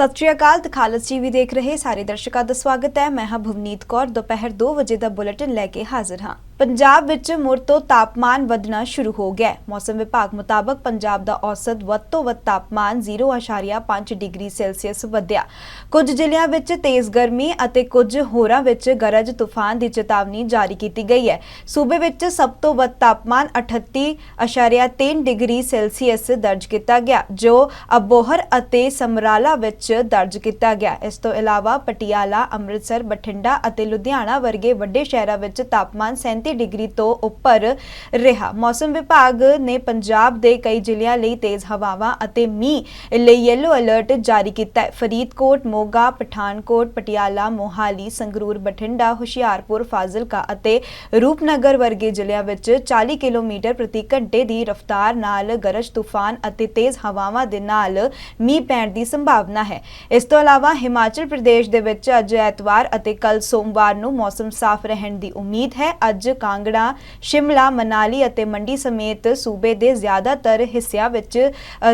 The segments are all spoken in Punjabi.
ਸਤਿ ਸ਼੍ਰੀ ਅਕਾਲ, ਤਖਾਲਸ ਟੀਵੀ ਦੇਖ ਰਹੇ ਸਾਰੇ ਦਰਸ਼ਕਾਂ ਦਾ ਸਵਾਗਤ ਹੈ। ਮੈਂ ਹਾਂ ਭਵਨੀਤ ਕੌਰ। ਦੁਪਹਿਰ 2 ਵਜੇ ਦਾ ਬੁਲੇਟਿਨ ਲੈ ਕੇ ਹਾਜ਼ਰ ਹਾਂ। ਪੰਜਾਬ ਵਿੱਚ ਮੁੜ ਤੋਂ ਤਾਪਮਾਨ ਵਧਣਾ ਸ਼ੁਰੂ ਹੋ ਗਿਆ ਹੈ। ਮੌਸਮ ਵਿਭਾਗ ਮੁਤਾਬਕ ਪੰਜਾਬ ਦਾ ਔਸਤ ਵੱਧ ਤੋਂ ਵੱਧ ਤਾਪਮਾਨ 0.5 ਡਿਗਰੀ ਸੈਲਸੀਅਸ ਵਧਿਆ। ਕੁਝ ਜ਼ਿਲ੍ਹਿਆਂ ਵਿੱਚ ਤੇਜ਼ ਗਰਮੀ ਅਤੇ ਕੁਝ ਹੋਰਾਂ ਵਿੱਚ ਗਰਜ ਤੂਫਾਨ ਦੀ ਚੇਤਾਵਨੀ ਜਾਰੀ ਕੀਤੀ ਗਈ ਹੈ। ਸੂਬੇ ਵਿੱਚ ਸਭ ਤੋਂ ਵੱਧ ਤਾਪਮਾਨ 38.3 ਡਿਗਰੀ ਸੈਲਸੀਅਸ ਦਰਜ ਕੀਤਾ ਗਿਆ, ਜੋ ਅਬੋਹਰ ਅਤੇ ਸਮਰਾਲਾ ਵਿੱਚ ਦਰਜ ਕੀਤਾ ਗਿਆ। ਇਸ ਤੋਂ ਇਲਾਵਾ ਪਟਿਆਲਾ, ਅੰਮ੍ਰਿਤਸਰ, ਬਠਿੰਡਾ ਅਤੇ ਲੁਧਿਆਣਾ ਵਰਗੇ ਵੱਡੇ ਸ਼ਹਿਰਾਂ ਵਿੱਚ ਤਾਪਮਾਨ 37 ਡਿਗਰੀ ਤੋਂ ਉੱਪਰ ਰਿਹਾ। ਮੌਸਮ ਵਿਭਾਗ ਨੇ ਪੰਜਾਬ ਦੇ ਕਈ ਜ਼ਿਲ੍ਹਿਆਂ ਲਈ ਤੇਜ਼ ਹਵਾਵਾਂ ਅਤੇ ਮੀਂਹ ਲਈ ਯੈਲੋ ਅਲਰਟ ਜਾਰੀ ਕੀਤਾ ਹੈ। ਫਰੀਦਕੋਟ, ਮੋਗਾ, ਪਠਾਨਕੋਟ, ਪਟਿਆਲਾ, ਮੋਹਾਲੀ, ਸੰਗਰੂਰ, ਬਠਿੰਡਾ, ਹੁਸ਼ਿਆਰਪੁਰ, ਫਾਜ਼ਿਲਕਾ ਅਤੇ ਰੂਪਨਗਰ ਵਰਗੇ ਜ਼ਿਲ੍ਹਿਆਂ ਵਿੱਚ 40 ਕਿਲੋਮੀਟਰ ਪ੍ਰਤੀ ਘੰਟੇ ਦੀ ਰਫ਼ਤਾਰ ਨਾਲ ਗਰਜ, ਤੂਫਾਨ ਅਤੇ ਤੇਜ਼ ਹਵਾਵਾਂ ਦੇ ਨਾਲ ਮੀਂਹ ਪੈਣ ਦੀ ਸੰਭਾਵਨਾ ਹੈ। ਇਸ ਤੋਂ ਇਲਾਵਾ ਹਿਮਾਚਲ ਪ੍ਰਦੇਸ਼ ਦੇ ਵਿੱਚ ਅੱਜ ਐਤਵਾਰ ਅਤੇ ਕੱਲ ਸੋਮਵਾਰ ਨੂੰ ਮੌਸਮ ਸਾਫ਼ ਰਹਿਣ ਦੀ ਉਮੀਦ ਹੈ। ਅੱਜ ਕਾਂਗੜਾ, ਸ਼ਿਮਲਾ, ਮਨਾਲੀ ਅਤੇ ਮੰਡੀ ਸਮੇਤ ਸੂਬੇ ਦੇ ਜ਼ਿਆਦਾਤਰ ਹਿੱਸਿਆਂ ਵਿੱਚ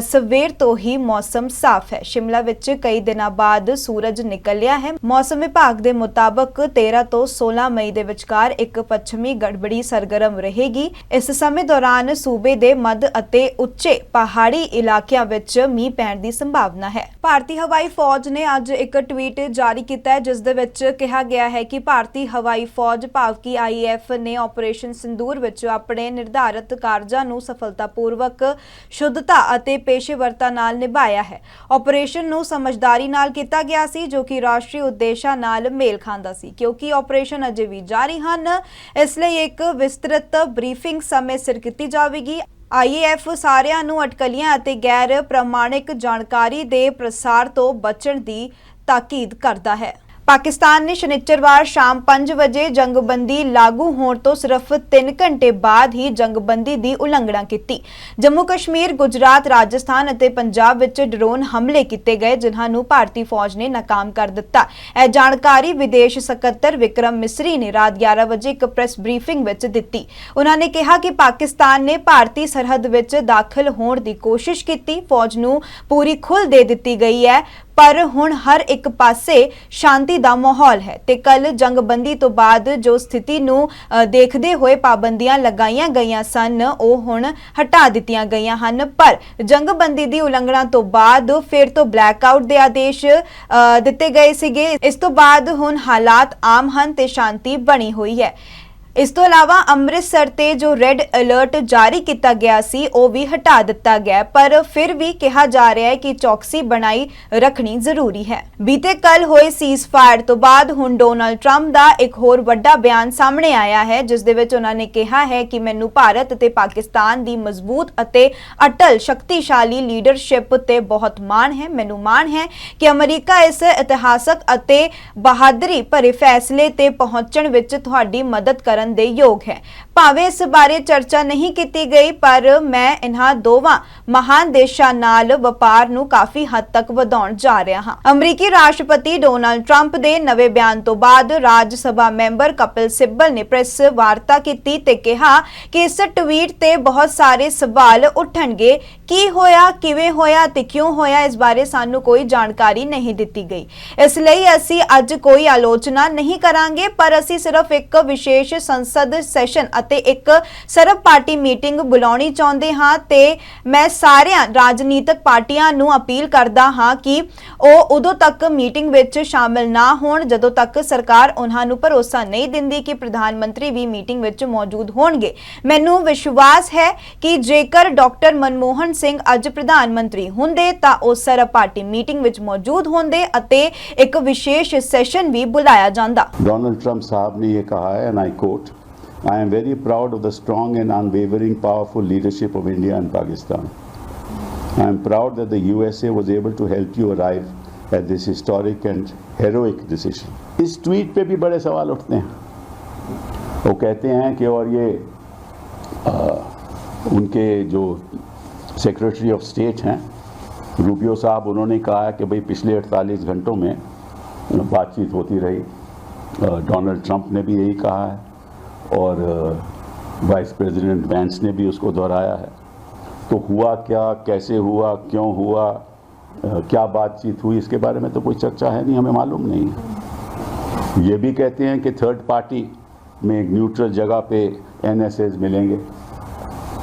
ਸਵੇਰ ਤੋਂ ਹੀ ਮੌਸਮ ਸਾਫ਼ ਹੈ। ਸ਼ਿਮਲਾ ਵਿੱਚ ਕਈ ਦਿਨਾਂ ਬਾਅਦ ਸੂਰਜ ਨਿਕਲਿਆ ਹੈ। ਮੌਸਮ ਵਿਭਾਗ ਦੇ ਮੁਤਾਬਕ 13 ਤੋਂ 16 ਮਈ ਦੇ ਵਿਚਕਾਰ ਇੱਕ ਪੱਛਮੀ ਗੜਬੜੀ ਸਰਗਰਮ ਰਹੇਗੀ। ਇਸ ਸਮੇਂ ਦੌਰਾਨ ਸੂਬੇ ਦੇ ਮੱਧ ਅਤੇ ਉੱਚੇ ਪਹਾੜੀ ਇਲਾਕਿਆਂ ਵਿੱਚ ਮੀਂਹ ਪੈਣ ਦੀ ਸੰਭਾਵਨਾ ਹੈ। ਭਾਰਤੀ ਹਵਾਈ ਫੌਜ ਨੇ ਅੱਜ ਇੱਕ ਟਵੀਟ ਜਾਰੀ ਕੀਤਾ ਹੈ, ਜਿਸ ਦੇ ਵਿੱਚ ਕਿਹਾ ਗਿਆ ਹੈ ਕਿ ਭਾਰਤੀ ਹਵਾਈ ਫੌਜ ਭਾਵ ਕਿ ਆਈਐਫ ਨੇ ਆਪਰੇਸ਼ਨ ਸਿੰਦੂਰ ਵਿੱਚ ਆਪਣੇ ਨਿਰਧਾਰਤ ਕਾਰਜਾਂ ਨੂੰ ਸਫਲਤਾਪੂਰਵਕ, ਸ਼ੁੱਧਤਾ ਅਤੇ ਪੇਸ਼ੇਵਰਤਾ ਨਾਲ ਨਿਭਾਇਆ ਹੈ। ਆਪਰੇਸ਼ਨ ਨੂੰ ਸਮਝਦਾਰੀ ਨਾਲ ਕੀਤਾ ਗਿਆ ਸੀ, ਜੋ ਕਿ ਰਾਸ਼ਟਰੀ ਉਦੇਸ਼ਾਂ ਨਾਲ ਮੇਲ ਖਾਂਦਾ ਸੀ। ਕਿਉਂਕਿ ਆਪਰੇਸ਼ਨ ਅਜੇ ਵੀ ਜਾਰੀ ਹਨ, ਇਸ ਲਈ ਇੱਕ ਵਿਸਤ੍ਰਿਤ ਬਰੀਫਿੰਗ ਸਮੇਂ ਸਿਰ ਕੀਤੀ ਜਾਵੇਗੀ। ਆਈਏਐਫ ਸਾਰਿਆਂ ਨੂੰ ਅਟਕਲੀਆਂ ਅਤੇ ਗੈਰ ਪ੍ਰਮਾਣਿਕ ਜਾਣਕਾਰੀ ਦੇ ਪ੍ਰਸਾਰ ਤੋਂ ਬਚਣ ਦੀ ਤਾਕੀਦ ਕਰਦਾ ਹੈ। ਪਾਕਿਸਤਾਨ ਨੇ ਸ਼ਨੀਚਰਵਾਰ ਸ਼ਾਮ 5 ਵਜੇ ਜੰਗਬੰਦੀ ਲਾਗੂ ਹੋਣ ਤੋਂ ਸਿਰਫ 3 ਘੰਟੇ ਬਾਅਦ ਹੀ ਜੰਗਬੰਦੀ ਦੀ ਉਲੰਘਣਾ ਕੀਤੀ। ਜੰਮੂ ਕਸ਼ਮੀਰ, ਗੁਜਰਾਤ, ਰਾਜਸਥਾਨ ਅਤੇ ਪੰਜਾਬ ਵਿੱਚ ਡਰੋਨ ਹਮਲੇ ਕੀਤੇ ਗਏ, ਜਿਨ੍ਹਾਂ ਨੂੰ ਭਾਰਤੀ ਫੌਜ ਨੇ ਨਾਕਾਮ ਕਰ ਦਿੱਤਾ। ਇਹ ਜਾਣਕਾਰੀ ਵਿਦੇਸ਼ ਸਕੱਤਰ ਵਿਕਰਮ ਮਿਸਰੀ ਨੇ ਰਾਤ 11 ਵਜੇ ਇੱਕ ਪ੍ਰੈਸ ਬਰੀਫਿੰਗ ਵਿੱਚ ਦਿੱਤੀ। ਉਹਨਾਂ ਨੇ ਕਿਹਾ ਕਿ ਪਾਕਿਸਤਾਨ ਨੇ ਭਾਰਤੀ ਸਰਹੱਦ ਵਿੱਚ ਦਾਖਲ ਹੋਣ ਦੀ ਕੋਸ਼ਿਸ਼ ਕੀਤੀ। ਫੌਜ ਨੂੰ ਪੂਰੀ ਖੁੱਲ੍ਹ ਦੇ ਦਿੱਤੀ ਗਈ ਹੈ। ਪਰ ਹੁਣ ਹਰ ਇੱਕ ਪਾਸੇ ਸ਼ਾਂਤੀ ਦਾ ਮਾਹੌਲ ਹੈ ਤੇ ਕੱਲ ਜੰਗਬੰਦੀ ਤੋਂ ਬਾਅਦ ਜੋ ਸਥਿਤੀ ਨੂੰ ਦੇਖਦੇ ਹੋਏ ਪਾਬੰਦੀਆਂ ਲਗਾਈਆਂ ਗਈਆਂ ਸਨ ਉਹ ਹੁਣ ਹਟਾ ਦਿੱਤੀਆਂ ਗਈਆਂ ਹਨ। ਪਰ ਜੰਗਬੰਦੀ ਦੀ ਉਲੰਘਣਾ ਤੋਂ ਬਾਅਦ ਫਿਰ ਤੋਂ ਬਲੈਕਆਊਟ ਦੇ ਆਦੇਸ਼ ਅ, ਦਿੱਤੇ ਗਏ ਸੀਗੇ। ਇਸ ਤੋਂ ਬਾਅਦ ਹੁਣ ਹਾਲਾਤ ਆਮ ਹਨ ਤੇ ਸ਼ਾਂਤੀ ਬਣੀ ਹੋਈ ਹੈ। ਇਸ ਤੋਂ ਇਲਾਵਾ ਅੰਮ੍ਰਿਤਸਰ ਤੇ ਜੋ ਰੈੱਡ ਅਲਰਟ ਜਾਰੀ ਕੀਤਾ ਗਿਆ ਸੀ, ਉਹ ਵੀ ਹਟਾ ਦਿੱਤਾ ਗਿਆ ਪਰ ਫਿਰ ਵੀ ਕਿਹਾ ਜਾ ਰਿਹਾ ਹੈ ਕਿ ਚੌਕਸੀ ਬਣਾਈ ਰੱਖਣੀ ਜ਼ਰੂਰੀ ਹੈ। ਬੀਤੇ ਕੱਲ ਹੋਏ ਸੀਜ਼ਫਾਇਰ ਤੋਂ ਬਾਅਦ ਹੁਣ ਡੋਨਾਲਡ ਟਰੰਪ ਦਾ ਇੱਕ ਹੋਰ ਵੱਡਾ ਬਿਆਨ ਸਾਹਮਣੇ ਆਇਆ ਹੈ, ਜਿਸ ਦੇ ਵਿੱਚ ਉਹਨਾਂ ਨੇ ਕਿਹਾ ਹੈ ਕਿ ਮੈਨੂੰ ਭਾਰਤ ਅਤੇ ਪਾਕਿਸਤਾਨ ਦੀ ਮਜ਼ਬੂਤ ਅਤੇ ਅਟਲ ਸ਼ਕਤੀਸ਼ਾਲੀ ਲੀਡਰਸ਼ਿਪ ਤੇ ਬਹੁਤ ਮਾਣ ਹੈ। ਮੈਨੂੰ ਮਾਣ ਹੈ ਕਿ ਅਮਰੀਕਾ ਇਸ ਇਤਿਹਾਸਕ ਅਤੇ ਬਹਾਦਰੀ ਭਰੇ ਫੈਸਲੇ ਤੇ ਪਹੁੰਚਣ ਵਿੱਚ ਤੁਹਾਡੀ ਮਦਦ ਕਰਨ ਦੇ ਯੋਗ ਹੈ। ਭਾਵੇਂ ਇਸ ਬਾਰੇ ਚਰਚਾ ਨਹੀਂ ਕੀਤੀ ਗਈ, ਪਰ ਮੈਂ ਇਹਨਾਂ ਦੋਵਾਂ ਮਹਾਨ ਦੇਸ਼ਾਂ ਨਾਲ ਵਪਾਰ ਨੂੰ ਕਾਫੀ ਹੱਦ ਤੱਕ ਵਧਾਉਣ ਜਾ ਰਿਹਾ ਹਾਂ। ਅਮਰੀਕੀ ਰਾਸ਼ਟਰਪਤੀ ਡੋਨਾਲਡ ਟਰੰਪ ਦੇ ਨਵੇਂ ਬਿਆਨ ਤੋਂ ਬਾਅਦ ਰਾਜ ਸਭਾ ਮੈਂਬਰ ਕਪਿਲ ਸਿੱਬਲ ਨੇ ਪ੍ਰੈਸ ਵਾਰਤਾ ਕੀਤੀ ਤੇ ਕਿਹਾ ਕਿ ਇਸ ਟਵੀਟ ਤੇ ਬਹੁਤ ਸਾਰੇ ਸਵਾਲ ਉੱਠਣਗੇ ਕੀ ਹੋਇਆ, ਕਿਵੇਂ ਹੋਇਆ ਤੇ ਕਿਉਂ ਹੋਇਆ, ਇਸ ਬਾਰੇ ਸਾਨੂੰ ਕੋਈ ਜਾਣਕਾਰੀ ਨਹੀਂ ਦਿੱਤੀ ਗਈ। ਇਸ ਲਈ ਅਸੀਂ ਅੱਜ ਕੋਈ ਆਲੋਚਨਾ ਨਹੀਂ ਕਰਾਂਗੇ, ਪਰ ਅਸੀਂ ਸਿਰਫ ਇੱਕ ਵਿਸ਼ੇਸ਼ ਸੰਸਦ ਸੈਸ਼ਨ ਅਤੇ ਇੱਕ ਸਰਬ ਪਾਰਟੀ ਮੀਟਿੰਗ ਬੁਲਾਉਣੀ ਚਾਹੁੰਦੇ ਹਾਂ ਤੇ ਮੈਂ ਸਾਰਿਆਂ ਰਾਜਨੀਤਿਕ ਪਾਰਟੀਆਂ ਨੂੰ ਅਪੀਲ ਕਰਦਾ ਹਾਂ ਕਿ ਉਹ ਉਦੋਂ ਤੱਕ ਮੀਟਿੰਗ ਵਿੱਚ ਸ਼ਾਮਲ ਨਾ ਹੋਣ, ਜਦੋਂ ਤੱਕ ਸਰਕਾਰ ਉਹਨਾਂ ਨੂੰ ਭਰੋਸਾ ਨਹੀਂ ਦਿੰਦੀ ਕਿ ਪ੍ਰਧਾਨ ਮੰਤਰੀ ਵੀ ਮੀਟਿੰਗ ਵਿੱਚ ਮੌਜੂਦ ਹੋਣਗੇ। ਮੈਨੂੰ ਵਿਸ਼ਵਾਸ ਹੈ ਕਿ ਜੇਕਰ ਡਾਕਟਰ ਮਨਮੋਹਨ ਸਿੰਘ ਅੱਜ ਪ੍ਰਧਾਨ ਮੰਤਰੀ ਹੁੰਦੇ ਤਾਂ ਉਹ ਸਰਬ ਪਾਰਟੀ ਮੀਟਿੰਗ ਵਿੱਚ ਮੌਜੂਦ ਹੁੰਦੇ ਅਤੇ ਇੱਕ ਵਿਸ਼ੇਸ਼ ਸੈਸ਼ਨ ਵੀ ਬੁਲਾਇਆ ਜਾਂਦਾ डोनाल्ड ट्रंप साहब ने ये कहा है and I quote I am very proud of the strong and unwavering powerful leadership of India and Pakistan I am proud that the USA was able to help you arrive at this historic and heroic decision इस ट्वीट पे भी बड़े सवाल उठते हैं वो कहते हैं कि और ये आ, उनके जो सेक्रेटरी ऑफ़ स्टेट हैं। रूबियो साहब, उन्होंने कहा कि भाई पिछले 48 घंटों में बातचीत होती रही। डोनाल्ड ट्रंप ने भी यही कहा है और वाइस प्रेसिडेंट वैंस ने भी उसको दोहराया है। तो हुआ क्या, कैसे हुआ, क्यों हुआ क्या बातचीत हुई, इसके बारे में तो कोई चर्चा है नहीं, हमें मालूम नहीं ये भी कहते हैं कि थर्ड पार्टी में एक न्यूट्रल जगह पे एन मिलेंगे।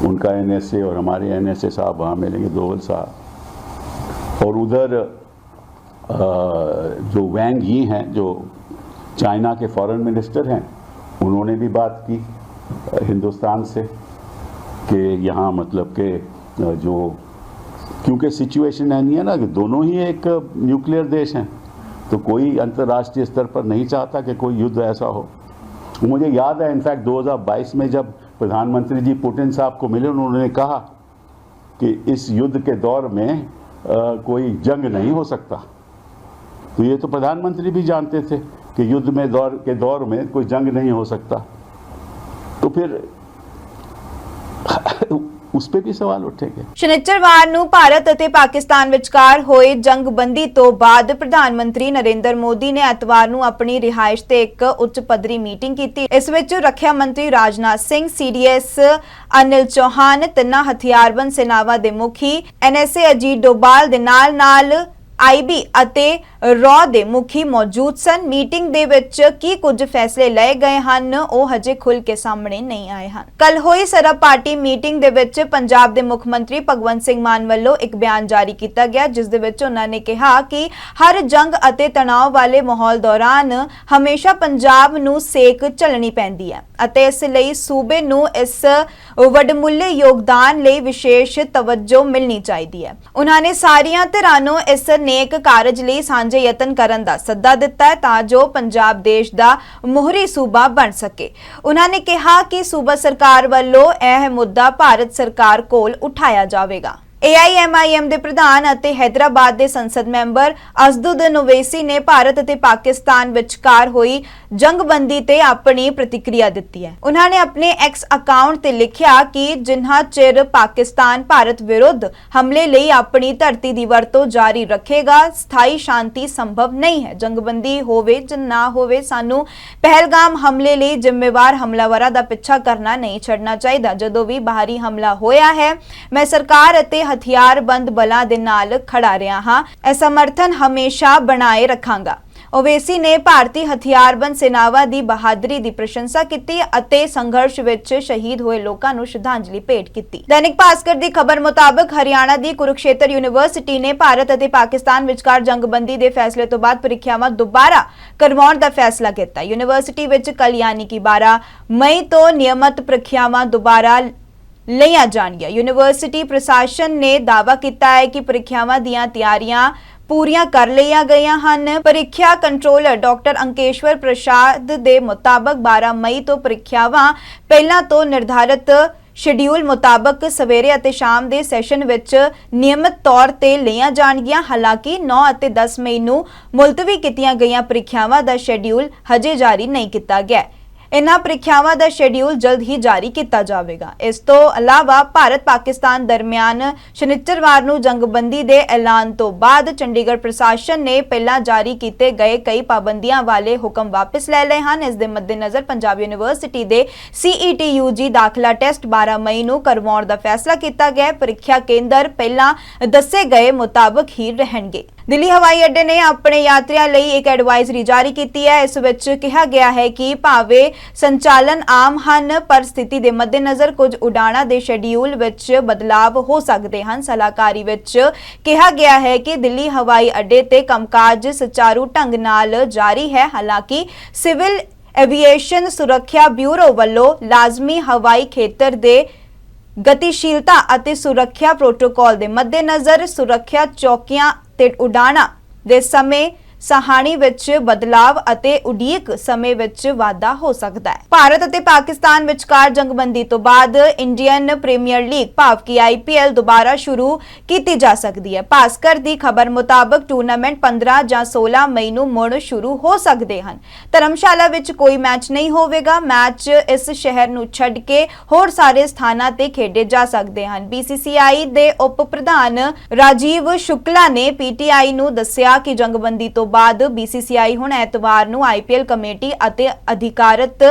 उनका एन एस ए और हमारे एन एस ए साहब वहाँ मिलेंगे, दोवल साहब। और उधर जो वैंग ही हैं, जो चाइना के फॉरेन मिनिस्टर हैं, उन्होंने भी बात की हिंदुस्तान से, कि यहाँ मतलब के जो, क्योंकि सिचुएशन है नहीं है ना, कि दोनों ही एक न्यूक्लियर देश हैं तो कोई अंतर्राष्ट्रीय स्तर पर नहीं चाहता कि कोई युद्ध ऐसा हो। मुझे याद है इनफैक्ट 2022 में जब प्रधानमंत्री जी पुटिन साहब को मिले उन्होंने कहा कि इस युद्ध के दौर में आ, कोई जंग नहीं हो सकता। तो ये तो प्रधानमंत्री भी जानते थे कि युद्ध में दौर के दौर में कोई जंग नहीं हो सकता। तो फिर ਉਸ ਤੇ ਵੀ ਸਵਾਲ ਉੱਠੇਗੇ ਸ਼ਨਿਚਰਵਾਰ ਨੂੰ ਭਾਰਤ ਅਤੇ ਪਾਕਿਸਤਾਨ ਵਿਚਕਾਰ ਹੋਏ ਜੰਗਬੰਦੀ ਤੋਂ ਬਾਅਦ ਪ੍ਰਧਾਨ ਮੰਤਰੀ ਨਰਿੰਦਰ ਮੋਦੀ ਨੇ ਐਤਵਾਰ ਨੂੰ ਆਪਣੀ ਰਿਹਾਇਸ਼ ਤੇ ਇੱਕ ਉੱਚ ਪੱਧਰੀ ਮੀਟਿੰਗ ਕੀਤੀ। ਇਸ ਵਿੱਚ ਰੱਖਿਆ ਮੰਤਰੀ ਰਾਜਨਾਥ ਸਿੰਘ, ਸੀਡੀਐਸ ਅਨਿਲ ਚੌਹਾਨ, ਤਿੰਨਾਂ ਹਥਿਆਰਬੰਦ ਸੈਨਾਵਾਂ ਦੇ ਮੁਖੀ, ਐਨਐਸਏ ਅਜੀਤ ਡੋਬਾਲ ਦੇ ਨਾਲ ਨਾਲ ਆਈਬੀ ਅਤੇ ਰॉ ਦੇ ਮੁਖੀ ਮੌਜੂਦ ਸਨ। ਮੀਟਿੰਗ ਦੇ ਵਿੱਚ ਕੀ ਕੁਝ ਫੈਸਲੇ ਲਏ ਗਏ ਹਨ, ਉਹ ਹਜੇ ਖੁੱਲ ਕੇ ਸਾਹਮਣੇ ਨਹੀਂ ਆਏ ਹਨ। ਕੱਲ ਹੋਈ ਸਰਬ ਪਾਰਟੀ ਮੀਟਿੰਗ ਦੇ ਵਿੱਚ ਪੰਜਾਬ ਦੇ ਮੁੱਖ ਮੰਤਰੀ ਭਗਵੰਤ ਸਿੰਘ ਮਾਨ ਵੱਲੋਂ ਇੱਕ ਬਿਆਨ ਜਾਰੀ ਕੀਤਾ ਗਿਆ, ਜਿਸ ਦੇ ਵਿੱਚ ਉਹਨਾਂ ਨੇ ਕਿਹਾ ਕਿ ਹਰ ਜੰਗ ਅਤੇ ਤਣਾਅ ਵਾਲੇ ਮਾਹੌਲ ਦੌਰਾਨ ਹਮੇਸ਼ਾ ਪੰਜਾਬ ਨੂੰ ਸੇਕ ਝੱਲਣੀ ਪੈਂਦੀ ਹੈ ਅਤੇ ਇਸ ਲਈ ਸੂਬੇ ਨੂੰ ਇਸ ਵੱਡਮੁੱਲੇ ਯੋਗਦਾਨ ਲਈ ਵਿਸ਼ੇਸ਼ ਤਵੱਜੋ ਮਿਲਣੀ ਚਾਹੀਦੀ ਹੈ। ਉਹਨਾਂ ਨੇ ਸਾਰੀਆਂ ਧਿਰਾਂ ਨੂੰ ਇਸ ਨੇਕ ਕਾਰਜ ਲਈ ਸਾਂਝੇ ਯਤਨ ਕਰਨ ਦਾ ਸੱਦਾ ਦਿੱਤਾ ਹੈ ਤਾਂ ਜੋ ਪੰਜਾਬ ਦੇਸ਼ ਦਾ ਮੋਹਰੀ ਸੂਬਾ ਬਣ ਸਕੇ। ਉਹਨਾਂ ਨੇ ਕਿਹਾ ਕਿ ਸੂਬਾ ਸਰਕਾਰ ਵੱਲੋਂ ਇਹ ਮੁੱਦਾ ਭਾਰਤ ਸਰਕਾਰ ਕੋਲ ਉਠਾਇਆ ਜਾਵੇਗਾ। ਏਆਈਐਮਆਈਐਮ ਦੇ ਪ੍ਰਧਾਨ ਅਤੇ ਹైదరాబాద్ ਦੇ ਸੰਸਦ ਮੈਂਬਰ ਅਸਦੁਦੀਨ ਓਵੈਸੀ ਨੇ ਭਾਰਤ ਅਤੇ ਪਾਕਿਸਤਾਨ ਵਿਚਕਾਰ ਹੋਈ ਜੰਗਬੰਦੀ ਤੇ ਆਪਣੀ ਪ੍ਰਤੀਕਿਰਿਆ ਦਿੱਤੀ ਹੈ। ਉਹਨਾਂ ਨੇ ਆਪਣੇ ਐਕਸ ਅਕਾਊਂਟ ਤੇ ਲਿਖਿਆ ਕਿ ਜਿੰਨਾ ਚਿਰ ਪਾਕਿਸਤਾਨ ਭਾਰਤ ਵਿਰੁੱਧ ਹਮਲੇ ਲਈ ਆਪਣੀ ਧਰਤੀ ਦੀ ਵਰਤੋਂ ਜਾਰੀ ਰੱਖੇਗਾ, ਸਥਾਈ ਸ਼ਾਂਤੀ ਸੰਭਵ ਨਹੀਂ ਹੈ। ਜੰਗਬੰਦੀ ਹੋਵੇ ਜਾਂ ਨਾ ਹੋਵੇ, ਸਾਨੂੰ ਪਹਿਲਗਾਮ ਹਮਲੇ ਲਈ ਜ਼ਿੰਮੇਵਾਰ ਹਮਲਾਵਰਾਂ ਦਾ ਪਿੱਛਾ ਕਰਨਾ ਨਹੀਂ ਛੱਡਣਾ ਚਾਹੀਦਾ। ਜਦੋਂ ਵੀ ਬਾਹਰੀ ਹਮਲਾ ਹੋਇਆ ਹੈ, ਮੈਂ ਸਰਕਾਰ ਅਤੇ ਹਥਿਆਰਬੰਦ ਬਲਾਂ ਦੇ ਨਾਲ ਖੜਾ ਰਿਹਾ ਹਾਂ। ਇਹ ਸਮਰਥਨ ਹਮੇਸ਼ਾ ਬਣਾਏ ਰੱਖਾਂਗਾ। ਓਵੇਸੀ ਨੇ ਭਾਰਤੀ ਹਥਿਆਰਬੰਦ ਸੈਨਾਵਾਂ ਦੀ ਬਹਾਦਰੀ ਦੀ ਪ੍ਰਸ਼ੰਸਾ ਕੀਤੀ ਅਤੇ ਸੰਘਰਸ਼ ਵਿੱਚ ਸ਼ਹੀਦ ਹੋਏ ਲੋਕਾਂ ਨੂੰ ਸ਼ਰਧਾਂਜਲੀ ਭੇਟ ਕੀਤੀ। ਦੈਨਿਕ ਭਾਸਕਰ ਦੀ ਖਬਰ ਮੁਤਾਬਕ ਹਰਿਆਣਾ ਦੀ ਕੁਰੂਕਸ਼ੇਤਰ ਯੂਨੀਵਰਸਿਟੀ ਨੇ ਭਾਰਤ ਅਤੇ ਪਾਕਿਸਤਾਨ ਵਿਚਕਾਰ ਜੰਗਬੰਦੀ ਦੇ ਫੈਸਲੇ ਤੋਂ ਬਾਅਦ ਪ੍ਰੀਖਿਆਵਾਂ ਦੁਬਾਰਾ ਕਰਵਾਉਣ ਦਾ ਫੈਸਲਾ ਕੀਤਾ। ਯੂਨੀਵਰਸਿਟੀ ਵਿੱਚ ਕੱਲ ਯਾਨੀ ਕਿ 12 ਮਈ ਤੋਂ ਨਿਯਮਤ ਪ੍ਰੀਖਿਆਵਾਂ ਦੁਬਾਰਾ ਲਈਆਂ ਜਾਣਗੀਆਂ। ਯੂਨੀਵਰਸਿਟੀ ਪ੍ਰਸ਼ਾਸਨ ਨੇ ਦਾਅਵਾ ਕੀਤਾ ਹੈ ਕਿ ਪ੍ਰੀਖਿਆਵਾਂ ਦੀਆਂ ਤਿਆਰੀਆਂ ਪੂਰੀਆਂ ਕਰ ਲਈਆਂ ਗਈਆਂ ਹਨ। ਪ੍ਰੀਖਿਆ ਕੰਟਰੋਲਰ ਡਾਕਟਰ ਅੰਕੇਸ਼ਵਰ ਪ੍ਰਸਾਦ ਦੇ ਮੁਤਾਬਕ 12 ਮਈ ਤੋਂ ਪ੍ਰੀਖਿਆਵਾਂ ਪਹਿਲਾਂ ਤੋਂ ਨਿਰਧਾਰਤ ਸ਼ਡਿਊਲ ਮੁਤਾਬਕ ਸਵੇਰੇ ਅਤੇ ਸ਼ਾਮ ਦੇ ਸੈਸ਼ਨ ਵਿੱਚ ਨਿਯਮਿਤ ਤੌਰ ਤੇ ਲਈਆਂ ਜਾਣਗੀਆਂ। ਹਾਲਾਂਕਿ 9 ਅਤੇ 10 ਮਈ ਨੂੰ ਮੁਲਤਵੀ ਕੀਤੀਆਂ ਗਈਆਂ ਪ੍ਰੀਖਿਆਵਾਂ ਦਾ ਸ਼ਡਿਊਲ ਹਜੇ ਜਾਰੀ ਨਹੀਂ ਕੀਤਾ ਗਿਆ। ਹੈ। ਇਨ੍ਹਾਂ ਪ੍ਰੀਖਿਆਵਾਂ ਦਾ ਸ਼ਡਿਊਲ ਜਲਦ ਹੀ ਜਾਰੀ ਕੀਤਾ ਜਾਵੇਗਾ। ਇਸ ਤੋਂ ਇਲਾਵਾ ਭਾਰਤ ਪਾਕਿਸਤਾਨ ਦਰਮਿਆਨ ਸ਼ਨੀਚਰਵਾਰ ਨੂੰ ਜੰਗਬੰਦੀ ਦੇ ਐਲਾਨ ਤੋਂ ਬਾਅਦ ਚੰਡੀਗੜ੍ਹ ਪ੍ਰਸ਼ਾਸਨ ਨੇ ਪਹਿਲਾਂ ਜਾਰੀ ਕੀਤੇ ਗਏ ਕਈ ਪਾਬੰਦੀਆਂ ਵਾਲੇ ਹੁਕਮ ਵਾਪਸ ਲੈ ਲਏ ਹਨ। ਇਸ ਦੇ ਮੱਦੇਨਜ਼ਰ ਪੰਜਾਬ ਯੂਨੀਵਰਸਿਟੀ ਦੇ CET UG ਦਾਖਲਾ ਟੈਸਟ 12 ਮਈ ਨੂੰ ਕਰਵਾਉਣ ਦਾ ਫੈਸਲਾ ਕੀਤਾ ਗਿਆ। ਪ੍ਰੀਖਿਆ ਕੇਂਦਰ ਪਹਿਲਾਂ ਦੱਸੇ ਗਏ ਮੁਤਾਬਕ ਹੀ ਰਹਿਣਗੇ। ਦਿੱਲੀ ਹਵਾਈ ਅੱਡੇ ਨੇ ਆਪਣੇ ਯਾਤਰੀਆਂ ਲਈ ਇੱਕ ਐਡਵਾਈਜ਼ਰੀ ਜਾਰੀ ਕੀਤੀ ਹੈ। ਇਸ ਵਿੱਚ ਕਿਹਾ ਗਿਆ ਹੈ ਕਿ ਭਾਵੇਂ ਸੰਚਾਲਨ ਆਮ ਹਨ, ਪਰ ਸਥਿਤੀ ਦੇ ਮੱਦੇਨਜ਼ਰ ਕੁਝ ਉਡਾਣਾਂ ਦੇ ਸ਼ੈਡਿਊਲ ਵਿੱਚ ਬਦਲਾਵ ਹੋ ਸਕਦੇ ਹਨ। ਸਲਾਹਕਾਰੀ ਵਿੱਚ ਕਿਹਾ ਗਿਆ ਹੈ ਕਿ ਦਿੱਲੀ ਹਵਾਈ ਅੱਡੇ ਤੇ ਕੰਮਕਾਜ ਸੁਚਾਰੂ ਢੰਗ ਨਾਲ ਜਾਰੀ ਹੈ। ਹਾਲਾਂਕਿ, ਸਿਵਲ ਐਵੀਏਸ਼ਨ ਸੁਰੱਖਿਆ ਬਿਊਰੋ ਵੱਲੋਂ ਲਾਜ਼ਮੀ ਹਵਾਈ ਖੇਤਰ ਦੇ ਗਤੀਸ਼ੀਲਤਾ ਅਤੇ ਸੁਰੱਖਿਆ ਪ੍ਰੋਟੋਕਾਲ ਦੇ ਮੱਦੇਨਜ਼ਰ ਸੁਰੱਖਿਆ ਚੌਕੀਆਂ ਤੇ ਉਡਾਣਾਂ ਦੇ ਸਮੇਂ ਸਹਾਣੀ ਵਿੱਚ ਬਦਲਾਵ ਅਤੇ ਉਡੀਕ ਸਮੇਂ ਵਿੱਚ ਵਾਧਾ ਹੋ ਸਕਦਾ ਹੈ। ਭਾਰਤ ਅਤੇ ਪਾਕਿਸਤਾਨ ਵਿਚਕਾਰ ਜੰਗਬੰਦੀ ਤੋਂ ਬਾਅਦ ਇੰਡੀਅਨ ਪ੍ਰੀਮੀਅਰ ਲੀਗ ਭਾਵ ਕਿ ਆਈਪੀਐਲ ਦੁਬਾਰਾ ਸ਼ੁਰੂ ਕੀਤੀ ਜਾ ਸਕਦੀ ਹੈ। ਭਾਸਕਰ ਦੀ ਖਬਰ ਮੁਤਾਬਕ ਟੂਰਨਾਮੈਂਟ 15 ਜਾਂ 16 ਮਈ ਨੂੰ ਮੁੜ ਸ਼ੁਰੂ ਹੋ ਸਕਦੇ ਹਨ। ਧਰਮਸ਼ਾਲਾ ਵਿੱਚ ਕੋਈ ਮੈਚ ਨਹੀਂ ਹੋਵੇਗਾ। ਮੈਚ ਇਸ ਸ਼ਹਿਰ ਨੂੰ ਛੱਡ ਕੇ ਹੋਰ ਸਾਰੇ ਸਥਾਨਾਂ ਤੇ ਖੇਡੇ ਜਾ ਸਕਦੇ ਹਨ। ਬੀਸੀਸੀਆਈ ਦੇ ਉਪ ਪ੍ਰਧਾਨ ਰਾਜੀਵ ਸ਼ੁਕਲਾ ਨੇ ਪੀਟੀਆਈ ਨੂੰ ਦੱਸਿਆ ਕਿ ਜੰਗਬੰਦੀ ਤੋਂ ਬਾਅਦ BCCI ਹੁਣ ਐਤਵਾਰ ਨੂੰ IPL ਕਮੇਟੀ ਅਤੇ ਅਧਿਕਾਰਤ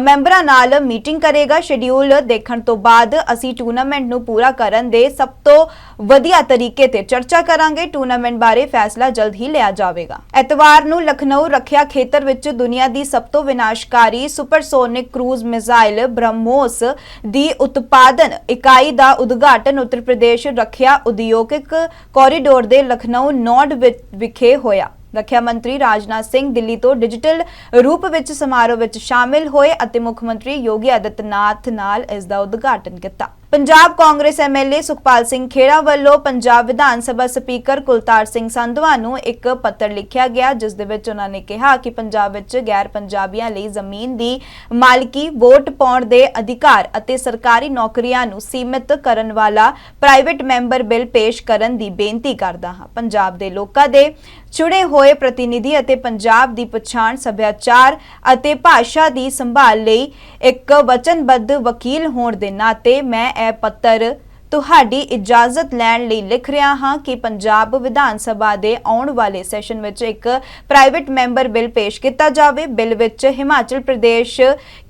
ਮੈਂਬਰਾਂ ਨਾਲ ਮੀਟਿੰਗ ਕਰੇਗਾ। ਸ਼ਡਿਊਲ ਦੇਖਣ ਤੋਂ ਬਾਅਦ ਅਸੀਂ ਟੂਰਨਾਮੈਂਟ ਨੂੰ ਪੂਰਾ ਕਰਨ ਦੇ ਸਭ ਤੋਂ ਵਧੀਆ ਤਰੀਕੇ ਤੇ ਚਰਚਾ ਕਰਾਂਗੇ। ਟੂਰਨਾਮੈਂਟ ਬਾਰੇ ਫੈਸਲਾ ਜਲਦ ਹੀ ਲਿਆ ਜਾਵੇਗਾ। ਐਤਵਾਰ ਨੂੰ ਲਖਨਊ ਰੱਖਿਆ ਖੇਤਰ ਵਿੱਚ ਦੁਨੀਆ ਦੀ ਸਭ ਤੋਂ ਵਿਨਾਸ਼ਕਾਰੀ ਸੁਪਰਸੋਨਿਕ ਕਰੂਜ਼ ਮਿਜ਼ਾਈਲ ਬ੍ਰਹਮੋਸ ਦੀ ਉਤਪਾਦਨ ਇਕਾਈ ਦਾ ਉਦਘਾਟਨ ਉੱਤਰ ਪ੍ਰਦੇਸ਼ ਰੱਖਿਆ ਉਦਯੋਗਿਕ ਕੋਰੀਡੋਰ ਦੇ ਲਖਨਊ ਨੋਡ ਵਿਖੇ ਹੋਇਆ। ਰੱਖਿਆ ਮੰਤਰੀ ਰਾਜਨਾਥ ਸਿੰਘ ਦਿੱਲੀ ਤੋਂ ਡਿਜੀਟਲ ਰੂਪ ਵਿੱਚ ਸਮਾਰੋਹ ਵਿੱਚ ਸ਼ਾਮਿਲ ਹੋਏ ਅਤੇ ਮੁੱਖ ਮੰਤਰੀ ਯੋਗੀ ਆਦਿੱਤਨਾਥ ਨਾਲ ਇਸ ਦਾ ਉਦਘਾਟਨ ਕੀਤਾ। ਪੰਜਾਬ ਕਾਂਗਰਸ ਐਮਐਲਏ ਸੁਖਪਾਲ ਸਿੰਘ ਖੇੜਾ ਵੱਲੋਂ ਪੰਜਾਬ ਵਿਧਾਨ ਸਭਾ ਸਪੀਕਰ ਕੁਲਤਾਰ ਸਿੰਘ ਸੰਧਵਾ ਨੂੰ ਇੱਕ ਪੱਤਰ ਲਿਖਿਆ ਗਿਆ, ਜਿਸ ਦੇ ਵਿੱਚ ਉਹਨਾਂ ਨੇ ਕਿਹਾ ਕਿ ਪੰਜਾਬ ਵਿੱਚ ਗੈਰ ਪੰਜਾਬੀਆਂ ਲਈ ਜ਼ਮੀਨ ਦੀ ਮਾਲਕੀ, ਵੋਟ ਪਾਉਣ ਦੇ ਅਧਿਕਾਰ ਅਤੇ ਸਰਕਾਰੀ ਨੌਕਰੀਆਂ ਨੂੰ ਸੀਮਿਤ ਕਰਨ ਵਾਲਾ ਪ੍ਰਾਈਵੇਟ ਮੈਂਬਰ ਬਿੱਲ ਪੇਸ਼ ਕਰਨ ਦੀ ਬੇਨਤੀ ਕਰਦਾ ਹਾਂ। ਪੰਜਾਬ ਦੇ ਲੋਕਾਂ ਦੇ ਚੁਣੇ ਹੋਏ ਪ੍ਰਤੀਨਿਧੀ ਅਤੇ ਪੰਜਾਬ ਦੀ ਪਛਾਣ, ਸੱਭਿਆਚਾਰ ਅਤੇ ਭਾਸ਼ਾ ਦੀ ਸੰਭਾਲ ਲਈ ਇੱਕ ਵਚਨਬੱਧ ਵਕੀਲ ਹੋਣ ਦੇ ਨਾਤੇ ਮੈਂ ਇਹ ਪੱਤਰ ਤੁਹਾਡੀ ਇਜਾਜ਼ਤ ਲੈਣ ਲਈ ਲਿਖ ਰਿਹਾ ਹਾਂ ਕਿ ਪੰਜਾਬ ਵਿਧਾਨ ਸਭਾ ਦੇ ਆਉਣ ਵਾਲੇ ਸੈਸ਼ਨ ਵਿੱਚ ਇੱਕ ਪ੍ਰਾਈਵੇਟ ਮੈਂਬਰ ਬਿੱਲ ਪੇਸ਼ ਕੀਤਾ ਜਾਵੇ। ਬਿੱਲ ਵਿੱਚ ਹਿਮਾਚਲ ਪ੍ਰਦੇਸ਼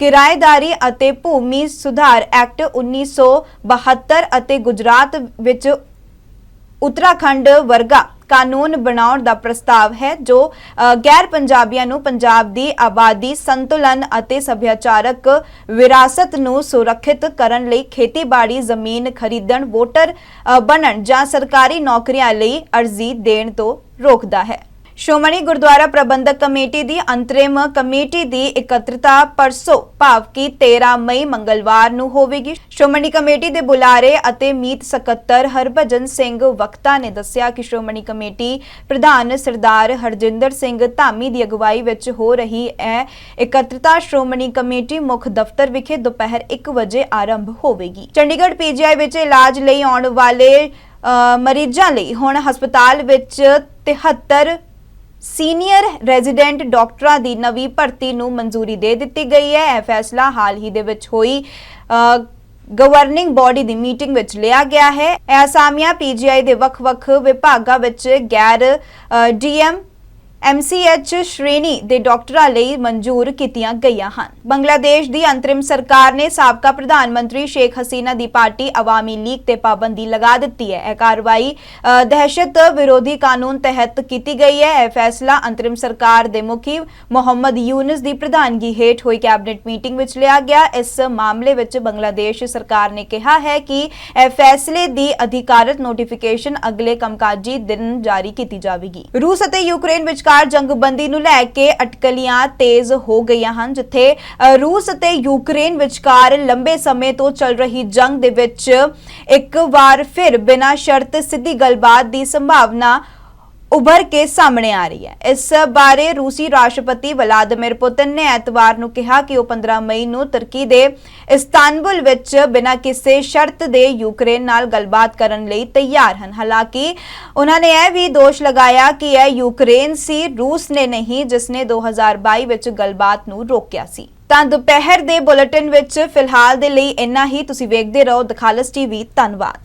ਕਿਰਾਏਦਾਰੀ ਅਤੇ ਭੂਮੀ ਸੁਧਾਰ ਐਕਟ 1972 ਅਤੇ ਗੁਜਰਾਤ ਵਿੱਚ ਉੱਤਰਾਖੰਡ ਵਰਗਾ ਕਾਨੂੰਨ ਬਣਾਉਣ ਦਾ ਪ੍ਰਸਤਾਵ ਹੈ, ਜੋ ਗੈਰ ਪੰਜਾਬੀਆਂ ਨੂੰ ਪੰਜਾਬ ਦੀ ਆਬਾਦੀ, ਸੰਤੁਲਨ ਅਤੇ ਸੱਭਿਆਚਾਰਕ ਵਿਰਾਸਤ ਨੂੰ ਸੁਰੱਖਿਅਤ ਕਰਨ ਲਈ ਖੇਤੀਬਾੜੀ ਜ਼ਮੀਨ ਖਰੀਦਣ, ਵੋਟਰ ਬਣਨ ਜਾਂ ਸਰਕਾਰੀ ਨੌਕਰੀਆਂ ਲਈ ਅਰਜ਼ੀ ਦੇਣ ਤੋਂ ਰੋਕਦਾ ਹੈ। ਸ਼੍ਰੋਮਣੀ ਗੁਰਦੁਆਰਾ ਪ੍ਰਬੰਧਕ ਕਮੇਟੀ ਦੀ ਅੰਤਰਿਮ ਕਮੇਟੀ ਦੀ ਇਕੱਤਰਤਾ ਪਰਸੋ ਭਾਵ ਕਿ 13 ਮਈ ਮੰਗਲਵਾਰ ਨੂੰ ਹੋਵੇਗੀ। ਸ਼੍ਰੋਮਣੀ ਕਮੇਟੀ ਦੇ ਬੁਲਾਰੇ ਅਤੇ ਮੀਤ ਸਕੱਤਰ ਹਰਭਜਨ ਸਿੰਘ ਵਕਤਾ ਨੇ ਦੱਸਿਆ ਕਿ ਸ਼੍ਰੋਮਣੀ ਕਮੇਟੀ ਪ੍ਰਧਾਨ ਸਰਦਾਰ ਹਰਜਿੰਦਰ ਸਿੰਘ ਧਾਮੀ ਦੀ ਅਗਵਾਈ ਵਿੱਚ ਹੋ ਰਹੀ ਹੈ ਇਕੱਤਰਤਾ ਸ਼੍ਰੋਮਣੀ ਕਮੇਟੀ ਮੁੱਖ ਦਫ਼ਤਰ ਵਿਖੇ ਦੁਪਹਿਰ 1 ਵਜੇ ਆਰੰਭ ਹੋਵੇਗੀ। ਚੰਡੀਗੜ੍ਹ ਪੀਜੀਆਈ ਵਿੱਚ ਇਲਾਜ ਲਈ ਆਉਣ ਵਾਲੇ ਮਰੀਜ਼ਾਂ ਲਈ ਹੁਣ ਹਸਪਤਾਲ ਵਿੱਚ 73 ਸੀਨੀਅਰ ਰੈਜ਼ੀਡੈਂਟ ਡਾਕਟਰਾਂ ਦੀ ਨਵੀਂ ਭਰਤੀ ਨੂੰ ਮਨਜ਼ੂਰੀ ਦੇ ਦਿੱਤੀ ਗਈ ਹੈ। ਇਹ ਫੈਸਲਾ ਹਾਲ ਹੀ ਦੇ ਵਿੱਚ ਹੋਈ ਗਵਰਨਿੰਗ ਬਾਡੀ ਦੀ ਮੀਟਿੰਗ ਵਿੱਚ ਲਿਆ ਗਿਆ ਹੈ। ਇਹ ਅਸਾਮੀਆਂ ਪੀਜੀਆਈ ਦੇ ਵੱਖ-ਵੱਖ ਵਿਭਾਗਾਂ ਵਿੱਚ ਗੈਰ ਡੀਐਮ ਐਮਸੀਐਚ ਸ਼੍ਰੇਣੀ ਦੇ ਡਾਕਟਰਾਂ ਲਈ ਮਨਜ਼ੂਰ ਕੀਤੀਆਂ ਗਈਆਂ ਹਨ। ਬੰਗਲਾਦੇਸ਼ ਦੀ ਅੰਤਰਿਮ ਸਰਕਾਰ ਨੇ ਸਾਬਕਾ ਪ੍ਰਧਾਨ ਮੰਤਰੀ ਸ਼ੇਖ ਹਸੀਨਾ ਦੀ ਪਾਰਟੀ ਅਵਾਮੀ ਲੀਗ ਤੇ ਪਾਬੰਦੀ ਲਗਾ ਦਿੱਤੀ ਹੈ। ਇਹ ਕਾਰਵਾਈ ਦਹਿਸ਼ਤ ਵਿਰੋਧੀ ਕਾਨੂੰਨ ਤਹਿਤ ਕੀਤੀ ਗਈ ਹੈ। ਇਹ ਫੈਸਲਾ ਅੰਤਰਿਮ ਸਰਕਾਰ ਦੇ ਮੁਖੀ ਮੁਹੰਮਦ ਯੂਨਸ ਦੀ ਪ੍ਰਧਾਨਗੀ ਹੇਠ ਹੋਈ ਕੈਬਨਿਟ ਮੀਟਿੰਗ ਵਿੱਚ ਲਿਆ ਗਿਆ। ਇਸ ਮਾਮਲੇ ਵਿੱਚ ਬੰਗਲਾਦੇਸ਼ ਸਰਕਾਰ ਨੇ ਕਿਹਾ ਹੈ ਕਿ ਇਹ ਫੈਸਲੇ ਦੀ ਅਧਿਕਾਰਤ ਨੋਟੀਫਿਕੇਸ਼ਨ ਅਗਲੇ ਕੰਮਕਾਜੀ ਦਿਨ ਜਾਰੀ ਕੀਤੀ ਜਾਵੇਗੀ। ਰੂਸ ਅਤੇ ਯੂਕਰੇਨ ਵਿਚਕਾਰ ਜੰਗਬੰਦੀ ਨੂੰ ਲੈ ਕੇ ਅਟਕਲੀਆਂ ਤੇਜ਼ ਹੋ ਗਈਆਂ ਹਨ, ਜਿੱਥੇ ਰੂਸ ਅਤੇ ਯੂਕਰੇਨ ਵਿਚਕਾਰ ਲੰਬੇ ਸਮੇਂ ਤੋਂ ਚੱਲ ਰਹੀ ਜੰਗ ਦੇ ਵਿੱਚ ਇੱਕ ਵਾਰ ਫਿਰ ਬਿਨਾਂ ਸ਼ਰਤ ਸਿੱਧੀ ਗੱਲਬਾਤ ਦੀ ਸੰਭਾਵਨਾ ਉਭਰ ਕੇ ਸਾਹਮਣੇ ਆ ਰਹੀ ਹੈ। ਇਸ ਬਾਰੇ ਰੂਸੀ ਰਾਸ਼ਟਰਪਤੀ ਵਲਾਦੀਮਿਰ ਪੁਤਿਨ ਨੇ ਐਤਵਾਰ ਨੂੰ ਕਿਹਾ ਕਿ ਉਹ 15 ਮਈ ਨੂੰ ਤੁਰਕੀ ਦੇ ਇਸਤਾਨਬੁਲ ਵਿੱਚ ਬਿਨਾਂ ਕਿਸੇ ਸ਼ਰਤ ਦੇ ਯੂਕਰੇਨ ਨਾਲ ਗੱਲਬਾਤ ਕਰਨ ਲਈ ਤਿਆਰ ਹਨ। ਹਾਲਾਂਕਿ ਉਹਨਾਂ ਨੇ ਇਹ ਵੀ ਦੋਸ਼ ਲਗਾਇਆ ਕਿ ਇਹ ਯੂਕਰੇਨ ਸੀ, ਰੂਸ ਨੇ ਨਹੀਂ, ਜਿਸ ਨੇ 2022 ਵਿੱਚ ਗੱਲਬਾਤ ਨੂੰ ਰੋਕਿਆ ਸੀ। ਤਾਂ ਦੁਪਹਿਰ ਦੇ ਬੁਲੇਟਿਨ ਵਿੱਚ ਫਿਲਹਾਲ ਦੇ ਲਈ ਇੰਨਾ ਹੀ। ਤੁਸੀਂ ਵੇਖਦੇ ਰਹੋ ਦਖਾਲਸ ਟੀਵੀ। ਧੰਨਵਾਦ।